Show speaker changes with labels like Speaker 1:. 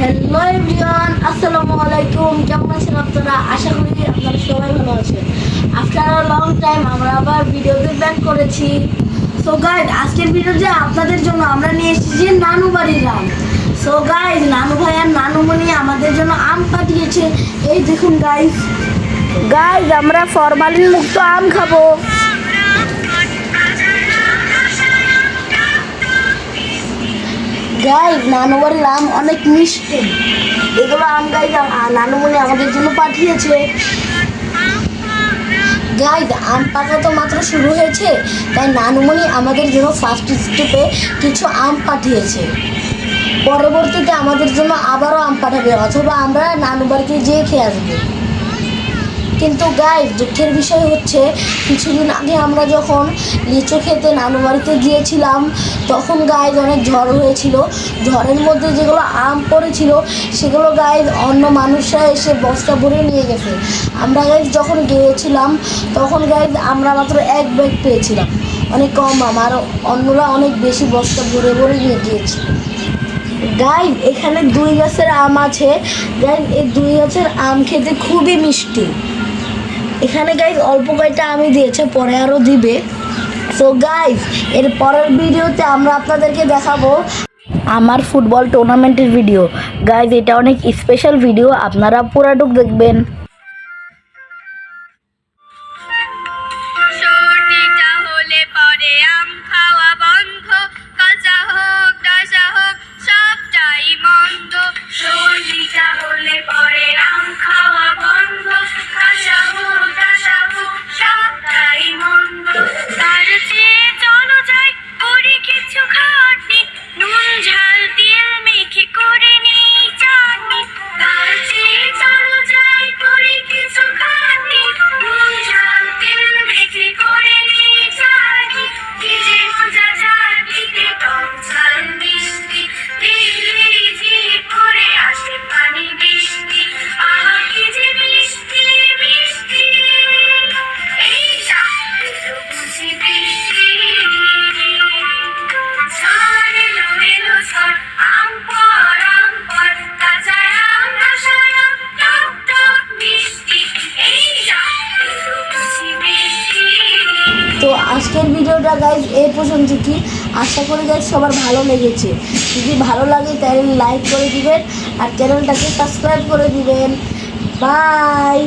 Speaker 1: Hello everyone আসসালামু আলাইকুম কেমন আছেন আপনারা? আশা করি আপনারা সবাই ভালো আছেন। আফটার আ লং টাইম আমরা আবার ভিডিওতে ব্যাক করেছি। সো গাইড আজকের ভিডিওতে আপনাদের জন্য আমরা নিয়ে এসেছি নানু বাড়ির আম। সো গাইজ নানু ভাই আর নানুমণি আমাদের জন্য আম পাঠিয়েছে। এই দেখুন গাইজ গাইজ আমরা ফরমালিন মুক্ত আম খাব। গাইজ নানু বাড়ির আম অনেক মিষ্টি। এগুলো আম গাইজ নানুমণি আমাদের জন্য পাঠিয়েছে। গাইজ আম পাকা তো মাত্র শুরু হয়েছে, তাই নানুমণি আমাদের জন্য ফার্স্ট স্টেপে কিছু আম পাঠিয়েছে। পরবর্তীতে আমাদের জন্য আবারও আম পাঠাবে, অথবা আমরা নানু বাড়িতে যেয়ে খেয়ে আসব। কিন্তু গাইজ দুঃখের বিষয় হচ্ছে, কিছুদিন আগে আমরা যখন লিচু খেতে নানু বাড়িতে গিয়েছিলাম, তখন গাইজ অনেক ঝড় হয়েছিল। ঝড়ের মধ্যে যেগুলো আম পড়েছিল, সেগুলো গাইজ অন্য মানুষরা এসে বস্তা ভরে নিয়ে গেছে। আমরা গাইজ যখন গিয়েছিলাম, তখন গাইজ আমরা মাত্র এক ব্যাগ পেয়েছিলাম। অনেক কম আম, আর অন্যরা অনেক বেশি বস্তা ভরে ভরে নিয়ে গিয়েছে গাইজ এখানে দুই গাছের আম আছে। গাইজ এই দুই গাছের আম খেতে খুবই মিষ্টি। এখানে গাইজ অল্প কয়টা আমি দিয়েছে, পরে আরও দিবে। সো গাইজ এর পরের ভিডিওতে আমরা আপনাদেরকে দেখাবো আমার ফুটবল টুর্নামেন্টের ভিডিও গাইজ এটা অনেক স্পেশাল ভিডিও আপনারা পুরাটুক দেখবেন। আজকের ভিডিওটা গাইজ এই পর্যন্ত কি? আশা করি গাইজ সবার ভালো লেগেছে। যদি ভালো লাগে তাহলে লাইক করে দিবেন আর চ্যানেলটাকে সাবস্ক্রাইব করে দিবেন। বাই